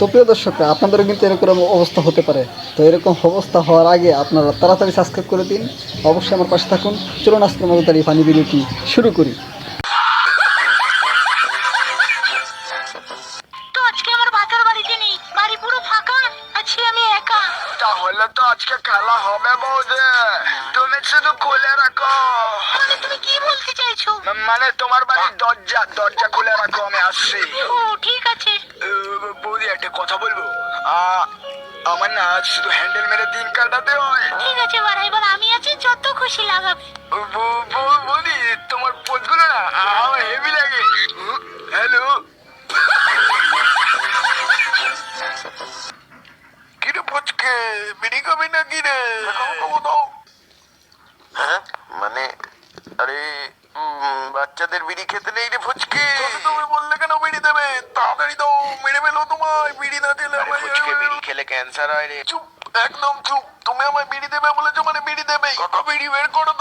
তো প্রিয় দর্শক আপনাদেরও কিন্তু এরকম অবস্থা হতে পারে। তো এরকম অবস্থা হওয়ার আগে আপনারা তাড়াতাড়ি সাবস্ক্রাইব করে দিন। অবশ্যই আমার পাশে থাকুন। চলুন আজকের মতো তার ফানি ভিডিওটি শুরু করি। তাহলে তো আজকে খেলা হবে বৌদি। তুমি শুধু খুলে রাখো। বলতে মানে তোমার বাড়ির দরজা দরজা খুলে রাখো আমি আসছি। ও ঠিক আছে। বৌদি একটা কথা বলব? আমার না শুধু হ্যান্ডেল মেরে দিন কাটাতে হয়। ঠিক আছে বাড়া এবার আমি আছি যত খুশি লাগাবে। বৌ- বৌ- বৌদি তোমার পোজগুলো না আমার হেভি লাগে। হ্যালো কিরে পুচকে বিড়ি খাবি না কি রে হ্যাঁ মানে আরে উম, বাচ্চাদের বিড়ি খেতে নেই রে ফুচকে। তুমি বললে কেন বিড়ি দেবে তাড়াতাড়ি দাও মেরে ফেলো তোমায় বিড়ি না দিলে আমার ফুচকে বিড়ি খেলে ক্যান্সার হয় রে। চুপ একদম চুপ। তুমি আমায় বিড়ি দেবে বলেছ মানে বিড়ি দেবে কত বিড়ি বের করো